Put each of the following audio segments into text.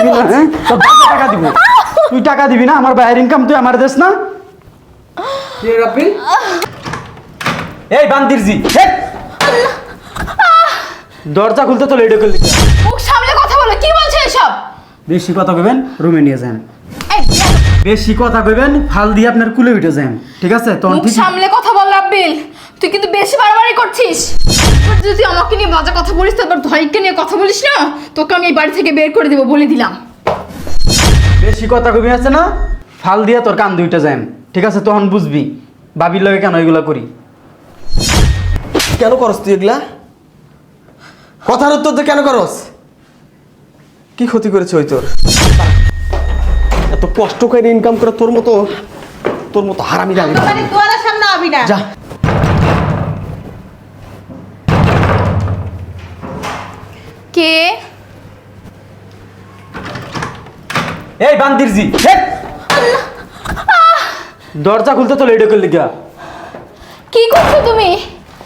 দিবি না হ্যাঁ? তোর বাপে টাকা দিব। তুই টাকা দিবি না আমার বাইরের ইনকাম তুই আমার দেশ না? কি এই বান্দির জি হেট! দরজা খুলতে তো করলি মুখ সামলে কথা বলো কি বলছো এসব? বেশি কথা কইবেন রুমে নিয়ে যান। বেশি কথা কইবেন ফাল দিয়ে আপনার কুলে উঠে যান ঠিক আছে? তখন মুখ সামলে কথা বল রাব্বিল। তুই কিন্তু বেশি বাড়াবাড়ি করছিস। এবার যদি আমাকে নিয়ে বাজে কথা বলিস তো এবার নিয়ে কথা বলিস না? তোকে আমি এই বাড়ি থেকে বের করে দেবো বলে দিলাম। বেশি কথা কবি আছে না? ফাল দিয়ে তোর কান দুইটা যান ঠিক আছে তখন বুঝবি বাবির লগে কেন এগুলো করি। কেন করস তুই এগুলা? কথার উত্তর তো কেন করস? কি ক্ষতি করেছে ওই তোর? এত কষ্ট করে ইনকাম করে তোর মতো তোর মতো হারামি লাগে বাড়ির দুয়ারের সামনে আবি না। যা। এই বান্দির জি দরজা খুলতে তো লেটে করলি গা কি করছ তুমি?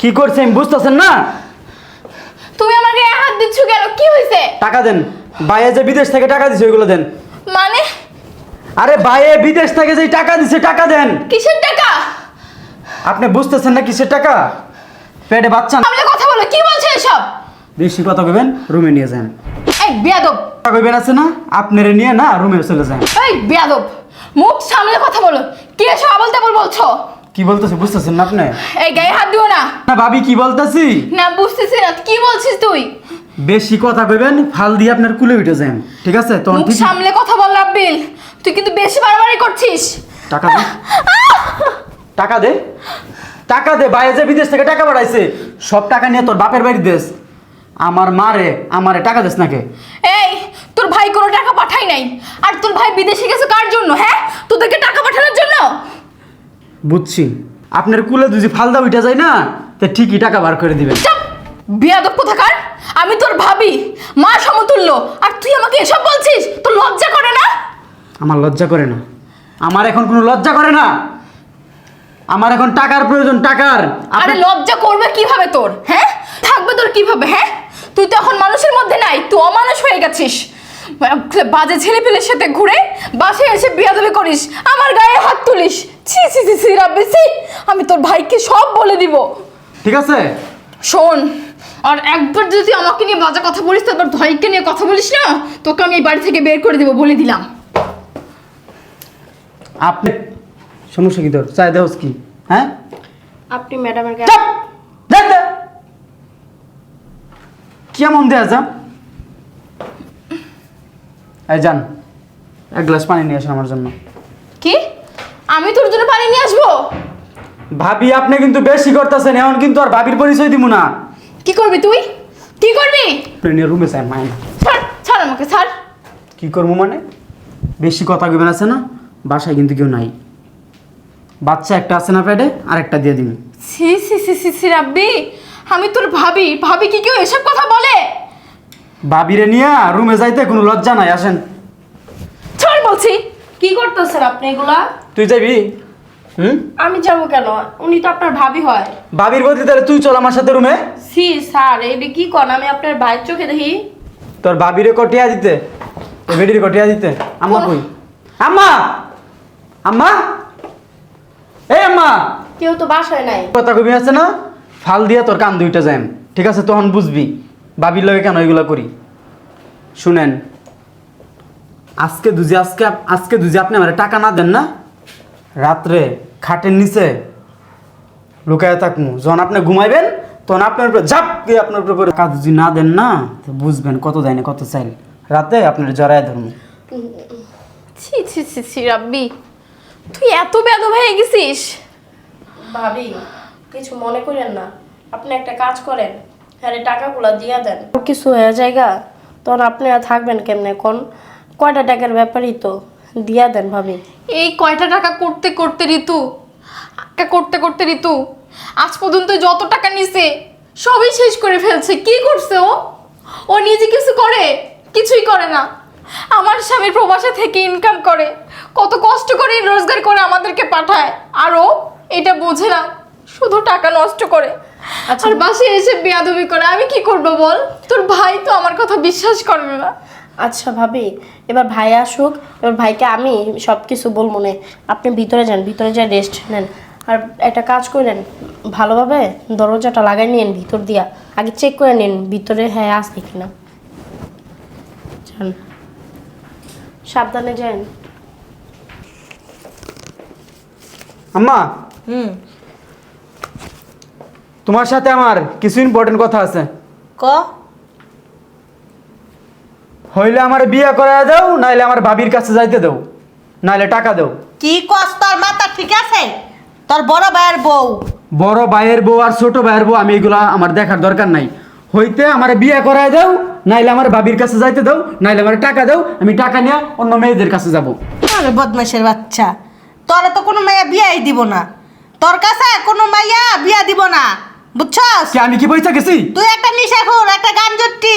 কি করছে আমি বুঝতেছেন না? তুমি আমার গায়ে হাত দিচ্ছ কেন? কি হয়েছে টাকা দেন। বাইরে যে বিদেশ থেকে টাকা দিছে ওইগুলো দেন। মানে? আরে বাইরে বিদেশ থেকে যে টাকা দিছে টাকা দেন। কিসের টাকা? আপনি বুঝতেছেন না কিসের টাকা? পেটে বাচ্চা কথা বলো কি বলছো এসব? বেশি কথা কইবেন রুমে নিয়ে যান। বেয়াদব। কইবেন আছে না? আপনারে নিয়ে না রুমে চলে যান এই বেয়াদব মুখ সামলে কথা বলো। কি এসব আবল তাবল বলছো? কি বলতেছে বুঝতেছেন না আপনি? এই গায়ে হাত দিও না। না ভাবি কি বলতেছি? না বুঝতেছি না। কি বলছিস তুই? বেশি কথা কইবেন ফাল দিয়ে আপনার কুলে উঠে যান। ঠিক আছে? তখন মুখ সামলে কথা বল রাব্বিল। তুই কিন্তু বেশি বাড়াবাড়ি করছিস। টাকা দে। টাকা দে। টাকা দে বাইরে যে বিদেশ থেকে টাকা পাঠাইছে সব টাকা নিয়ে তোর বাপের বাড়ি দেশ। আমার মারে আমারে টাকা দিস নাকে? এই তোর ভাই কোনো টাকা পাঠাই নাই। আর তোর ভাই বিদেশে গেছে কার জন্য হ্যাঁ? তোদেরকে টাকা পাঠানোর জন্য? বুঝছি। আপনার কুলে যদি ফালদা উঠে যায় না তো ঠিকই টাকা বার করে দিবেন। বিয়াদব কোথাকার? আমি তোর ভাবি মা সমতুল্য আর তুই আমাকে এসব বলছিস? তোর লজ্জা করে না? আমার লজ্জা করে না। আমার এখন কোনো লজ্জা করে না। আমার এখন টাকার প্রয়োজন টাকার। আরে লজ্জা করবে কীভাবে তোর হ্যাঁ? থাকবে তোর কীভাবে হ্যাঁ? তুই তো এখন মানুষের মধ্যে নাই তুই অমানুষ হয়ে গেছিস। বাজে ছেলে পেলের সাথে ঘুরে বাসে এসে বিয়াদবি করিস আমার গায়ে হাত তুলিস। ছি ছি ছি ছি রাব্বি ছি আমি তোর ভাইকে সব বলে দিব। ঠিক আছে? শোন আর একবার যদি আমাকে নিয়ে বাজে কথা বলিস তারপর ভাইকে নিয়ে কথা বলিস না তোকে আমি এই বাড়ি থেকে বের করে দিব বলে দিলাম। আপনি সমস্যা কি তোর? চাই দেওস কি? হ্যাঁ? আপনি ম্যাডামের গায়ে চাপ দেখ দে। কেমন দেয়া যা? এই যান এক গ্লাস পানি নিয়ে আসেন আমার জন্য। কি? আমি তোর জন্য পানি নিয়ে আসব? ভাবি আপনি কিন্তু বেশি করতেছেন এখন কিন্তু আর ভাবির পরিচয় দিব না। কি করবি তুই? কি করবি? ট্রেনের রুমে চাই মাইন ছাড় ছাড় আমাকে ছাড়। কি করব মানে? বেশি কথা কইবেন আছে না? বাসায় কিন্তু কেউ নাই। বাচ্চা একটা আছে না প্যাডে আর একটা দিয়ে দিন সি সি সি সি সি রাব্বি। আমি তোর ভাবি। ভাবি কি কেউ এসব কথা বলে? ভাবিরে নিয়ে রুমে যাইতে কোনো লজ্জা নাই আসেন। ছাড় বলছি কি করতেছেন আপনি এগুলা? তুই যাবি? হুম? আমি যাব কেন? উনি তো আপনার ভাবি হয়। ভাবির বদলে তাহলে তুই চল আমার সাথে রুমে? সি স্যার এটা কি করেন আমি আপনার ভাইয়ের চোখে দেখি। তোর ভাবিরে কটিয়া দিতে। বেডির কটিয়া দিতে। আম্মা কই? আম্মা! আম্মা! এই আম্মা! কেউ তো বাসায় নাই। কথা কবি আছে না? ফাল দিয়া তোর কান দুইটা যাই ঠিক আছে তখন বুঝবি বাবির লগে কেন এগুলো করি। শুনেন আজকে দুজি আজকে আজকে দুজি আপনি আমার টাকা না দেন না? রাত্রে খাটের নিচে লুকায় থাকমু। যখন আপনি ঘুমাইবেন তখন আপনার উপরে ঝাপ দিয়ে আপনার উপরে টাকা যদি না দেন না তো বুঝবেন কত দেয় না কত চাইল। রাতে আপনার জড়ায় ধরুন ছি ছি ছি ছি রাব্বি তুই এত বেদ হয়ে গেছিস। ভাবি কিছু মনে করেন না। আপনি একটা কাজ করেন হ্যাঁ টাকাগুলো দিয়া দেন। কিছু হয়ে জায়গা তখন আপনি আর থাকবেন কেমনে? কোন কয়টা টাকার ব্যাপারই তো, দিয়া দেন ভাবি। এই কয়টা টাকা করতে করতে ঋতু করতে করতে ঋতু, আজ পর্যন্ত যত টাকা নিছে, সবই শেষ করে ফেলছে। কি করছে ও? ও নিজে কিছু করে? কিছুই করে না। আমার স্বামীর প্রবাসে থেকে ইনকাম করে। কত কষ্ট করে রোজগার করে আমাদেরকে পাঠায়। আর ও এটা বোঝে না। শুধু টাকা নষ্ট করে। আর বাসে এসে বেয়াদবি করে আমি কি করব বল? তোর ভাই তো আমার কথা বিশ্বাস করবে না। আচ্ছা ভাবি এবার ভাই আসুক এবার ভাইকে আমি সব কিছু বলব না আপনি ভিতরে যান ভিতরে যান রেস্ট নেন। আর একটা কাজ করেন ভালোভাবে দরজাটা লাগাই নিন ভিতর দিয়া। আগে চেক করে নিন ভিতরে হ্যাঁ আসবে কিনা। সাবধানে যান। আম্মা! হুম। তোমার সাথে আমার কিছু ইম্পর্টেন্ট কথা আছে। ক? হইলে আমার বিয়ে করায় দাও নাইলে আমার ভাবির কাছে যাইতে দাও নাইলে টাকা দাও। কি কস তোর মাথা ঠিক আছে? তোর বড় ভাইয়ের বউ। বড় ভাইয়ের বউ আর ছোট ভাইয়ের বউ আমি এগুলা আমার দেখার দরকার নাই। হইতে আমার বিয়ে করায় দাও নাইলে আমার ভাবির কাছে যাইতে দাও নাইলে আমার টাকা দাও আমি টাকা নিয়ে অন্য মেয়েদের কাছে যাব। আরে বদমাইশের বাচ্চা তোরা তো কোনো মাইয়া বিয়াই দিব না। তোর কাছে কোনো মাইয়া বিয়া দিব না। বুঝছস? কি আমি কি পয়সা গেছি তুই একটা নিশাখোর একটা গান জট্টি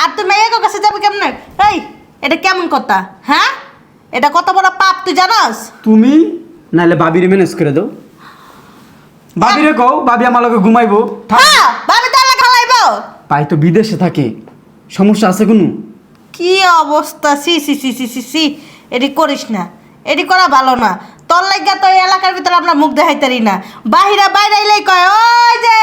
আর তুই মাইয়াকে কাছে যাবি কেমনে? এই এটা কেমন কথা? হ্যাঁ? এটা কত বড় পাপ তুই জানাস? তুমি নাইলে ভাবিরে ম্যানেজ করে দাও। ভাবিরে কও ভাবি আমার লগে ঘুমাইবো। হ্যাঁ ভাবি তাহলে খালাইব। ভাই তো বিদেশে থাকে। সমস্যা আছে কোনো? কি অবস্থা? C C C C C সি এটি করিস না। এটি করা ভালো না। তোর লাগিয়া তো এই এলাকার ভিতরে আমরা মুখ দেখাইতারি না। বাহিরা বাইরাইলেই কয় ওই যে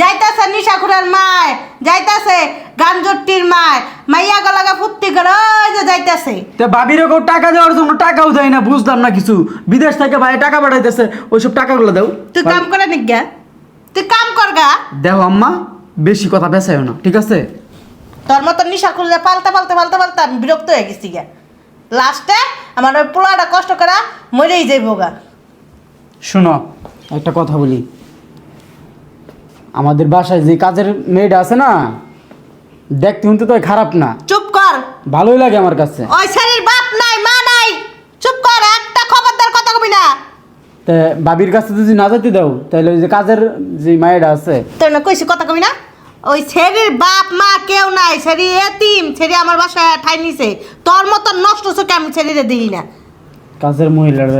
যাইতাছে নিশাখুরের মায় যাইতাছে গাঞ্জট্টির মায় মাইয়া গলাগা ফুর্তি করে ওই যে যাইতাছে। তে ভাবিরে কও টাকা দেওয়ার জন্য টাকাও দেয় না বুঝলাম না কিছু। বিদেশ থেকে ভাই টাকা পাঠাইতেছে ওইসব টাকাগুলো দাও। তুই কাম করে গা তুই কাম কর গা। দেহ আম্মা বেশি কথা বেসাইও না ঠিক আছে? তোর মতো নিশাখুরে পালতে পাল্টা পাল্টা পাল্টা আমি বিরক্ত হয়ে গেছি গা লাস্টে আমার ওই পোলাটা কষ্ট করা মরেই যাইব গা। শোনো। একটা কথা বলি। আমাদের বাসায় যে কাজের মেয়েটা আছে না দেখতে শুনতে তো খারাপ না। চুপ কর। ভালোই লাগে আমার কাছে। ওই ছেলের বাপ নাই মা নাই। চুপ কর একটা খবরদার কথা কবি না। তে ভাবির কাছে যদি না যেতে দাও তাহলে ওই যে কাজের যে মায়েরা আছে তোর না কইছি কথা কবি না? ওই ছেড়ির বাপ মা কেউ নাই ছেলে এতিম ছেলে আমার বাসায় ঠাই নিছে। তোর মতো নষ্ট চোখে আমি ছেলেরে দিই না। কাজের মহিলার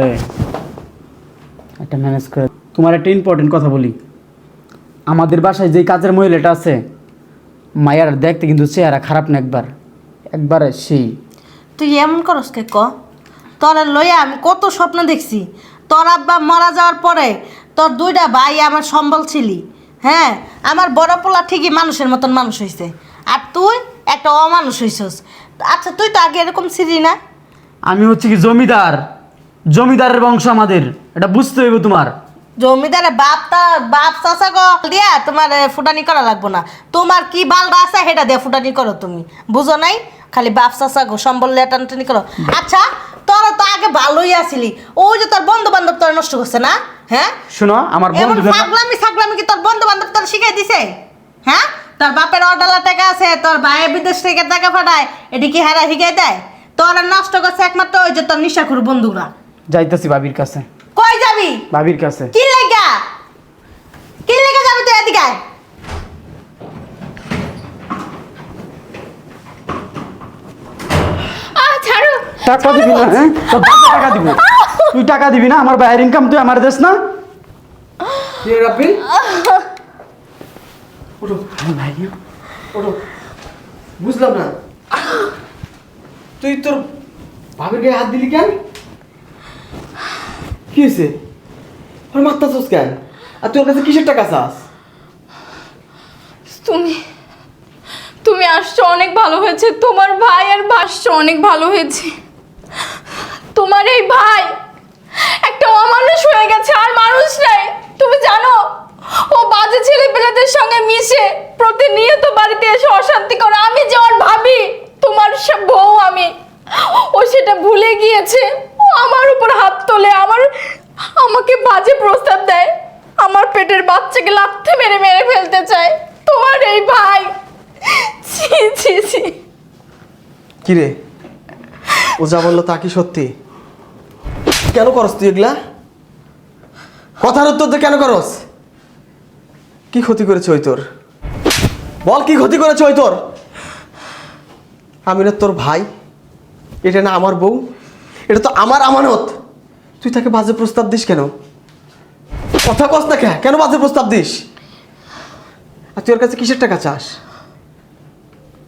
একটা ম্যানেজ করে তোমার একটা ইম্পর্টেন্ট কথা বলি। আমাদের বাসায় যে কাজের মহিলাটা আছে মায়ের দেখতে কিন্তু চেহারা খারাপ না একবার। একবার সেই। তুই এমন করস কে ক? তোরা লইয়া আমি কত স্বপ্ন দেখছি। তোর আব্বা মারা যাওয়ার পরে তোর দুইটা ভাই আমার সম্বল ছিলি। হ্যাঁ আমার বড় পোলা ঠিকই মানুষের মতন মানুষ হয়েছে আর তুই একটা অমানুষ হয়েছিস আচ্ছা তুই তো আগে এরকম ছিলি না? আমি হচ্ছে কি জমিদার। জমিদারের বংশ আমাদের। এটা বুঝতে হইব তোমার। জমিদারে বাপ তা বাপ চাষা গো দিয়া তোমার ফুটানি করা লাগবো না। তোমার কি বালটা আছে সেটা দিয়ে ফুটানি করো তুমি। বুঝো নাই? খালি বাপ চাষা গো সম্বল টানটানি করো। আচ্ছা তোরা তো আগে ভালোই আসিলি ওই যে তোর বন্ধু বান্ধব তোর নষ্ট করছে না? হ্যাঁ? শোনো আমার এমন বন্ধুদের ছাগলামি কি তোর বন্ধু বান্ধব তোর শিখাই দিছে? হ্যাঁ? তোর বাপের অডালা টাকা আছে তোর ভাইয়ের বিদেশ থেকে টাকা পাঠায় এটি কি হারা শিখাই দেয়? তোর নষ্ট করছে একমাত্র ওই যে তোর নিশাখুর বন্ধুরা। যাইতেছি ভাবির কাছে। কই যাবি? ভাবির কাছে। কি লেগা? কি লেগা যাবি তুই এদিকে। ছাড়ো। টাকা দিবি না হ্যাঁ? তোর টাকা দিব। তুই টাকা দিবি না? আমার বাইরের ইনকাম তুই আমার দেশ না? কি রাব্বি? ওঠো। ভাই ওঠো। বুঝলাম না। তুই তোর ভাবির গায়ে হাত দিলি কেন? কি হয়েছে আর মাত্রা চোস কেন? আর তোর কাছে কিসের টাকা চাস? তুমি তুমি আসছো অনেক ভালো হয়েছে। তোমার ভাই আর ভাসছো অনেক ভালো হয়েছে। তোমার এই ভাই অমানুষ হয়ে গেছে, আর মানুষ নাই। তুমি জানো, ও বাজে ছেলে পেলেদের সঙ্গে মিশে প্রতিনিয়ত বাড়িতে এসে অশান্তি করে। আমি যে ওর ভাবি, তোমার সে বউ আমি। ও সেটা ভুলে গিয়েছে। ও আমার উপর হাত তোলে, আমার, আমাকে বাজে প্রস্তাব দেয়। আমার পেটের বাচ্চাকে লাথে মেরে মেরে ফেলতে চায়। তোমার এই ভাই, ছি ছি ছি। কি রে ও যা বলল তা কি সত্যি? কেন করস তুই এগুলা? কথার উত্তর তো কেন করস? কি ক্ষতি করেছে ওই তোর? বল কি ক্ষতি করেছে ওই তোর? আমি না তোর ভাই। এটা না আমার বউ। এটা তো আমার আমানত। তুই তাকে বাজে প্রস্তাব দিস কেন? কথা কস না কেন বাজে প্রস্তাব দিস? আর তুই ওর কাছে কিসের টাকা চাস?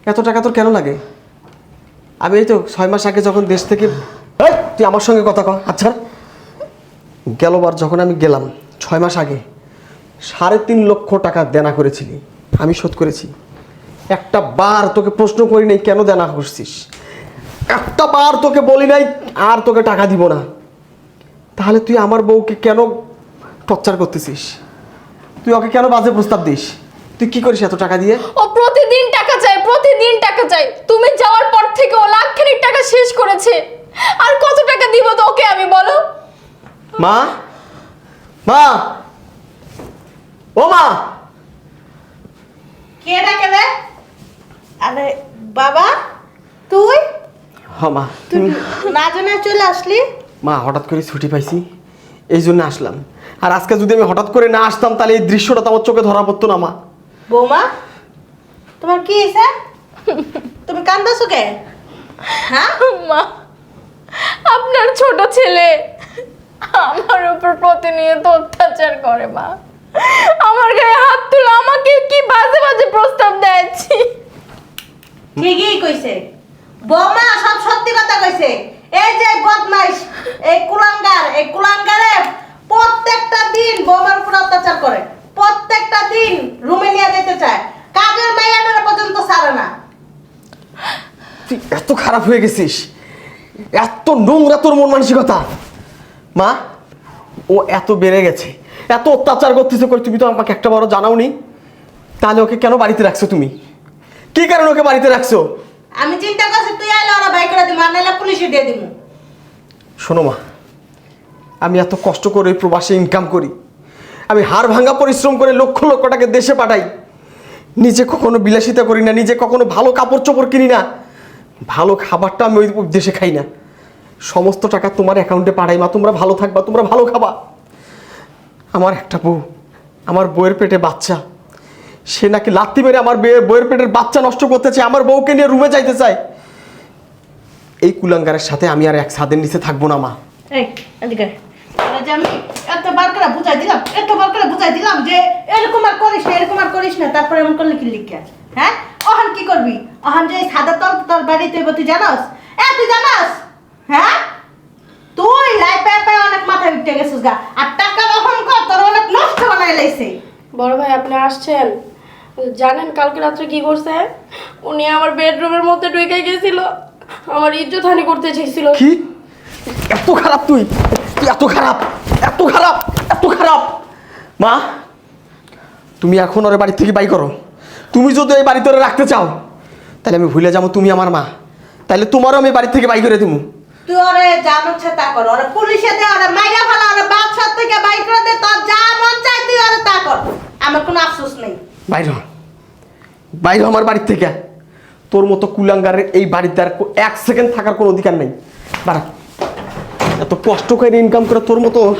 এত টাকা তোর কেন লাগে? আমি এই তো ছয় মাস আগে যখন দেশ থেকে এই, তুই আমার সঙ্গে কথা কর। আচ্ছা গেলবার যখন আমি গেলাম ছয় মাস আগে সাড়ে তিন লক্ষ টাকা দেনা করেছিলি আমি শোধ করেছি। একটা বার তোকে প্রশ্ন করি নাই কেন দেনা করছিস? একটা বার তোকে বলি নাই আর তোকে টাকা দিব না। তাহলে তুই আমার বউকে কেন টর্চার করতেছিস? তুই ওকে কেন বাজে প্রস্তাব দিস? তুই কি করিস এত টাকা দিয়ে? ও প্রতিদিন টাকা চায় প্রতিদিন টাকা চায়। তুমি যাওয়ার পর থেকে ও লাখখানিক টাকা শেষ করেছে। আর কত টাকা দিব তো ওকে আমি বলো? মা? মা? ও মা! কে ডাকে রে? আরে বাবা? তুই? হ মা। তুই না জানা চলে আসলি? মা হঠাৎ করে ছুটি পাইছি এই জন্য আসলাম। আর আজকে যদি আমি হঠাৎ করে না আসতাম তাহলে এই দৃশ্যটা তো আমার চোখে ধরা পড়তো না মা। বৌমা তোমার কি হয়েছে? তুমি কান্দাছো কে? হ্যাঁ? মা। আপনার ছোট ছেলে আমার উপর প্রতিনিয়ত অত্যাচার করে মা। আমার গায়ে হাত তুলে আমাকে কি বাজে বাজে প্রস্তাব দেয়ছি ঠিকই কইছে। বৌমা সব সত্যি কথা কইছে। এই যে বদমাইশ এই কুলাঙ্গার এই কুলাঙ্গারে প্রত্যেকটা দিন বৌমার উপর অত্যাচার করে। প্রত্যেকটা দিন রুমে নিয়ে যেতে চায়। কাজের মেয়েরা পর্যন্ত ছাড়ে না। তুই এত খারাপ হয়ে গেছিস। এত নোংরা তোর মন মানসিকতা। মা ও এত বেড়ে গেছে এত অত্যাচার করতেছে কই তুমি তো আমাকে একটা বড় জানাও জানাওনি। তাহলে ওকে কেন বাড়িতে রাখছো তুমি? কি কারণে ওকে বাড়িতে রাখছো? আমি চিন্তা করছি তুই আইলে ওরা বাই করে দিব আর নাইলে পুলিশে দিয়ে দিব। শোনো মা আমি এত কষ্ট করে ওই প্রবাসে ইনকাম করি। আমি হাড় ভাঙা পরিশ্রম করে লক্ষ লক্ষ টাকা দেশে পাঠাই। নিজে কখনো বিলাসিতা করি না নিজে কখনো ভালো কাপড় চোপড় কিনি না। ভালো খাবারটা আমি ওই দেশে খাই না। সমস্ত টাকা তোমার অ্যাকাউন্টে পাঠাই মা তোমরা ভালো থাকবা, তোমরা ভালো খাবা। আমার একটা বউ, আমার বউয়ের পেটে বাচ্চা। সে নাকি লাত্তি মেরে আমার বউয়ের- পেটের বাচ্চা নষ্ট করতে চায় আমার বউকে নিয়ে রুমে যাইতে চায়। এই কুলাঙ্গারের সাথে আমি আর এক ছাদের নিচে থাকব না, মা। এই হ্যাঁ? তুই জানাস? জানাস? হ্যাঁ? তুই লাই পায়ে পায়ে অনেক মাথা উঠে গেছিস গা। আর টাকা অহন কর তোর অনেক নষ্ট বানাই লাইছে। বড় ভাই আপনি আসছেন? জানেন কালকে রাত্রে কি করছে? উনি আমার বেডরুমের মধ্যে ঢুকে গেছিল। আমার ইজ্জত হানি করতে চাইছিল। কি? এত খারাপ তুই? তুই এত খারাপ? এত খারাপ? এত খারাপ? মা তুমি এখন ওর বাড়ি থেকে বাই করো। তুমি যদি এই বাড়িতে ওরে রাখতে চাও তাহলে আমি ভুলে যাব তুমি আমার মা। তাহলে তোমারও আমি বাড়ি থেকে বাই করে দেবো তুই ওরে যা মন চায় তা কর ওরে পুলিশে দে ওরে মাইরা ফেলা ওরে বাদশার থেকে বাই করে দে তোর যা মন চায় তুই ওরে তা কর। আমার কোনো আফসোস নেই। বাইর হ। বাইর হ আমার বাড়ির থেকে। তোর মতো কুলাঙ্গারের এই বাড়িতে আর কো- এক সেকেন্ড থাকার কোনো অধিকার নেই। বাড়া। এত কষ্ট করে ইনকাম করে তোর মতো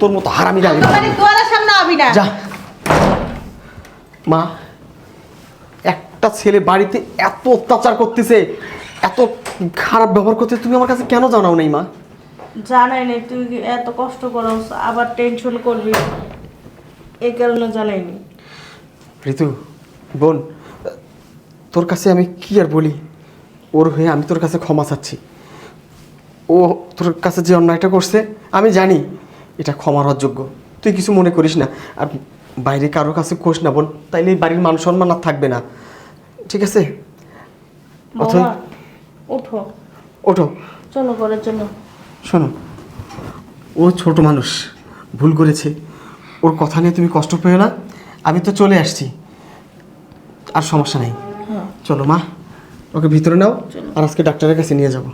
তোর মতো হারামি লাগে তোমার দুয়ারের সামনে আবি না। যা। মা একটা ছেলে বাড়িতে এত অত্যাচার করতেছে এত খারাপ ব্যবহার করতে তুমি আমার কাছে কেন জানাও নাই মা? জানাই নাই তুই এত কষ্ট করস আবার টেনশন করবি। এই কারণে জানাইনি ঋতু বোন তোর কাছে আমি কি আর বলি? ওর হয়ে আমি তোর কাছে ক্ষমা চাচ্ছি। ও তোর কাছে যে অন্যায়টা করছে আমি জানি এটা ক্ষমার অযোগ্য। তুই কিছু মনে করিস না। আর বাইরে কারোর কাছে কোষ না বোন। তাইলে এই বাড়ির মান সম্মান আর থাকবে না। ঠিক আছে? অথই উঠো ওঠো। চলো ঘরের জন্য। শোনো ও ছোট মানুষ ভুল করেছে। ওর কথা নিয়ে তুমি কষ্ট পেও না। আমি তো চলে আসছি। আর সমস্যা নেই। চলো মা ওকে ভিতরে নাও। আর আজকে ডাক্তারের কাছে নিয়ে যাব।